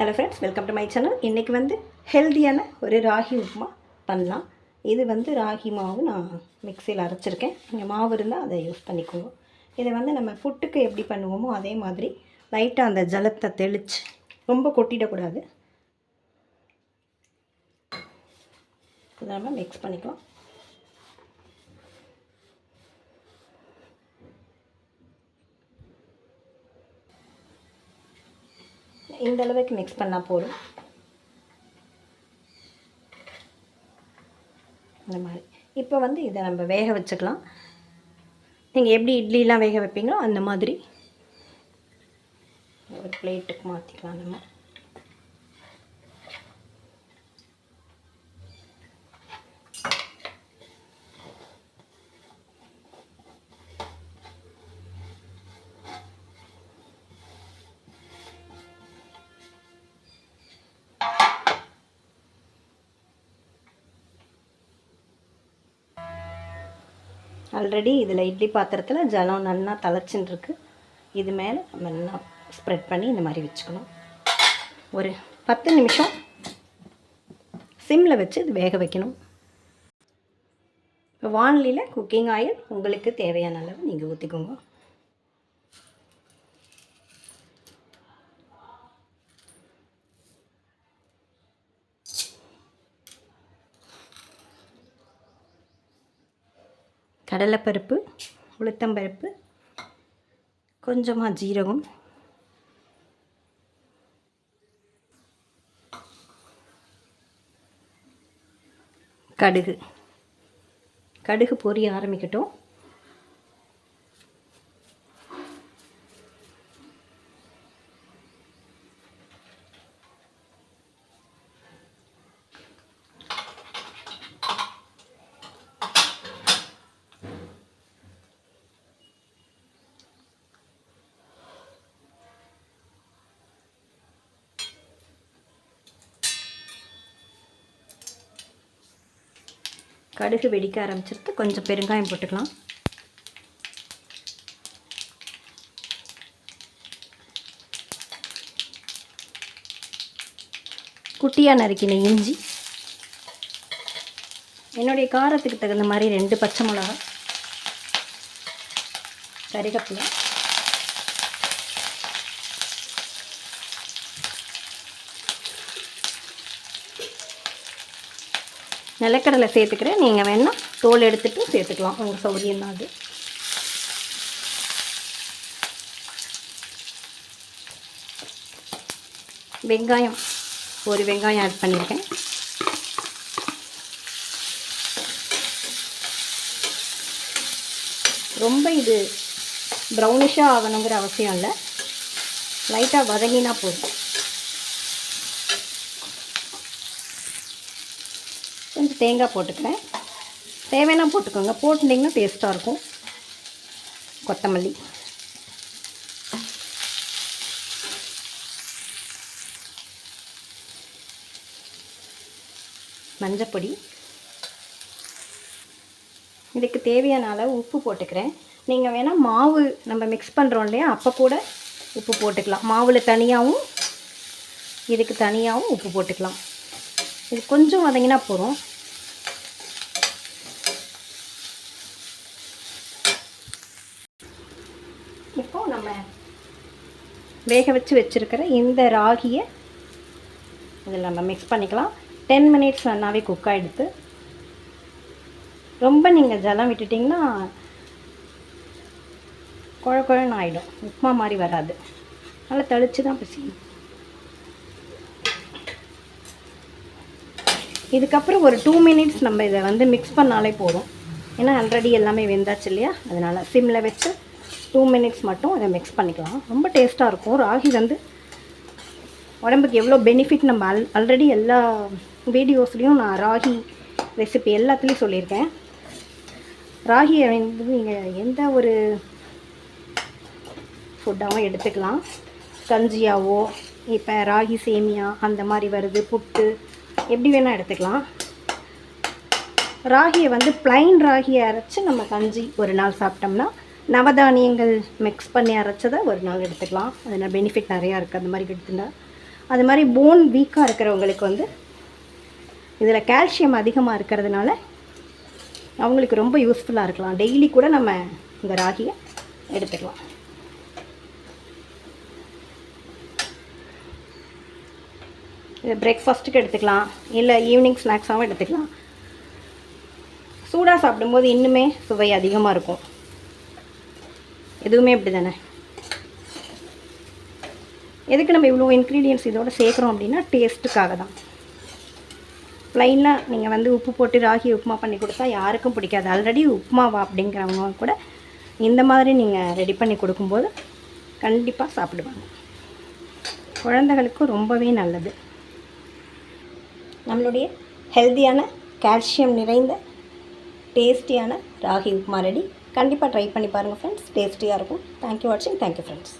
Hello friends welcome to my channel இன்றைக்கி வந்து ஹெல்த்தியான ஒரு ராகி உப்புமா பண்ணலாம். இது வந்து ராகி மாவு நான் மிக்சியில் அரைச்சிருக்கேன். நீங்கள் மாவு இருந்தால் அதை யூஸ் பண்ணிக்கோங்க. இதை வந்து நம்ம புட்டுக்கு எப்படி பண்ணுவோமோ அதே மாதிரி லைட்டாக அந்த ஜலத்தை தெளித்து ரொம்ப கொட்டிடக்கூடாது. இதை நம்ம மிக்ஸ் பண்ணிக்கலாம். இந்த அளவுக்கு மிக்ஸ் பண்ணால் போதும். இந்த மாதிரி. இப்போ வந்து இதை நம்ம வேக வச்சுக்கலாம். நீங்கள் எப்படி இட்லிலாம் வேக வைப்பீங்களோ அந்த மாதிரி ஒரு பிளேட்டுக்கு மாற்றிக்கலாம் நம்ம. ஆல்ரெடி இதில் இட்லி பாத்திரத்தில் ஜலம் நல்லா தலைச்சின்னு இது மேலே நம்ம நல்லா ஸ்ப்ரெட் பண்ணி இந்த மாதிரி வச்சுக்கணும். ஒரு பத்து நிமிஷம் சிம்மில் வச்சு இது வேக வைக்கணும். இப்போ வானலியில் குக்கிங் ஆயில் உங்களுக்கு தேவையான அளவு நீங்கள் ஊற்றிக்கோங்க கடலைப்பருப்பு உளுத்தம்பருப்பு கொஞ்சமாக ஜீரகம். கடுகு. கடுகு பொரிய ஆரம்பிக்கட்டும். கடுகு வெடிக்க ஆரம்பிச்சிருத்து கொஞ்சம் பெருங்காயம் போட்டுக்கலாம். குட்டியாக நறுக்கின இஞ்சி. என்னுடைய காரத்துக்கு தகுந்த மாதிரி ரெண்டு பச்சை மிளகா கறிவேப்பிலை நிலக்கடலை சேர்த்துக்கிறேன். நீங்கள் வேணால் தோல் எடுத்துகிட்டு சேர்த்துக்கலாம். உங்கள் சௌகரியம் தான் அது. வெங்காயம் ஒரு வெங்காயம் ஆட் பண்ணியிருக்கேன் ரொம்ப இது ப்ரௌனிஷாக ஆகணுங்கிற அவசியம் இல்லை. லைட்டாக வதங்கினா போதும். தேங்காய் போட்டுக்கிறேன். தேவையான போட்டுக்கோங்க. போட்டுட்டிங்கன்னா டேஸ்ட்டாக இருக்கும். கொத்தமல்லி. மஞ்சப்பொடி. இதுக்கு தேவையான அளவு உப்பு போட்டுக்கிறேன். நீங்கள் வேணால் மாவு நம்ம மிக்ஸ் பண்ணுறோம் இல்லையா? அப்போ கூட உப்பு போட்டுக்கலாம். மாவில் தனியாகவும் இதுக்கு தனியாகவும் உப்பு போட்டுக்கலாம். இது கொஞ்சம் வதங்கினா போதும் இப்போ நம்ம வேக வச்சு வச்சுருக்கிற இந்த ராகியை இதில் நம்ம மிக்ஸ் பண்ணிக்கலாம். டென் மினிட்ஸ் நல்லாவே குக் ஆகிடுது ரொம்ப நீங்கள் ஜலம் விட்டுட்டிங்கன்னா குழ குழன்னு ஆகிடும் உப்புமா மாதிரி வராது. நல்லா தெளித்து தான் பிசிக்கணும் இதுக்கப்புறம் ஒரு டூ மினிட்ஸ் நம்ம இதை வந்து மிக்ஸ் பண்ணாலே போதும். ஏன்னா ஆல்ரெடி எல்லாமே வெந்தாச்சு இல்லையா? அதனால் சிம்மில் வச்சு டூ மினிட்ஸ் மட்டும் இதை மிக்ஸ் பண்ணிக்கலாம். ரொம்ப டேஸ்ட்டாக இருக்கும். ராகி வந்து உடம்புக்கு எவ்வளோ பெனிஃபிட் நம்ம அல் ஆல்ரெடி எல்லா வீடியோஸ்லேயும் நான் ராகி ரெசிபி எல்லாத்துலேயும் சொல்லியிருக்கேன். ராகியை வந்து நீங்கள் எந்த ஒரு ஃபுட்டாகவும் எடுத்துக்கலாம். கஞ்சியாவோ இப்போ ராகி சேமியா அந்த மாதிரி வருது புட்டு எப்படி வேணால் எடுத்துக்கலாம். ராகியை வந்து ப்ளைன் ராகியை அரைச்சி நம்ம கஞ்சி ஒரு நாள் சாப்பிட்டோம்னா நவதானியங்கள் மிக்ஸ் பண்ணி அரைச்சதை ஒரு நாள் எடுத்துக்கலாம். அதில் பெனிஃபிட் நிறையா இருக்குது அந்த மாதிரி எடுத்துட்டா. அது மாதிரி போன் வீக்காக இருக்கிறவங்களுக்கு வந்து இதில் கால்சியம் அதிகமாக இருக்கிறதுனால அவங்களுக்கு ரொம்ப யூஸ்ஃபுல்லாக இருக்கலாம். டெய்லி கூட நம்ம இந்த ராகியை எடுத்துக்கலாம். இது பிரேக்ஃபாஸ்ட்டுக்கு எடுத்துக்கலாம். இல்லை ஈவினிங் ஸ்நாக்ஸாகவும் எடுத்துக்கலாம். சூடாக சாப்பிடும்போது இன்னுமே சுவை அதிகமாக இருக்கும். எதுவுமே அப்படி தானே எதுக்கு நம்ம இவ்வளோ இன்க்ரீடியன்ஸ் இதோட சேர்க்குறோம் அப்படின்னா டேஸ்ட்டுக்காக தான். ப்ளைனாக நீங்கள் வந்து உப்பு போட்டு ராகி உப்புமா பண்ணி கொடுத்தா யாருக்கும் பிடிக்காது. ஆல்ரெடி உப்புமாவா அப்படிங்கிறவங்க கூட இந்த மாதிரி நீங்கள் ரெடி பண்ணி கொடுக்கும்போது கண்டிப்பாக சாப்பிடுவாங்க. குழந்தைகளுக்கும் ரொம்பவே நல்லது. நம்மளுடைய ஹெல்த்தியான கால்சியம் நிறைந்த டேஸ்டியான ராகி உப்புமா ரெடி கண்டிப்பாக ட்ரை பண்ணி பாருங்கள் ஃப்ரெண்ட்ஸ் டேஸ்டியாக இருக்கும். தேங்க்யூ வாட்சிங் தேங்க்யூ ஃப்ரெண்ட்ஸ்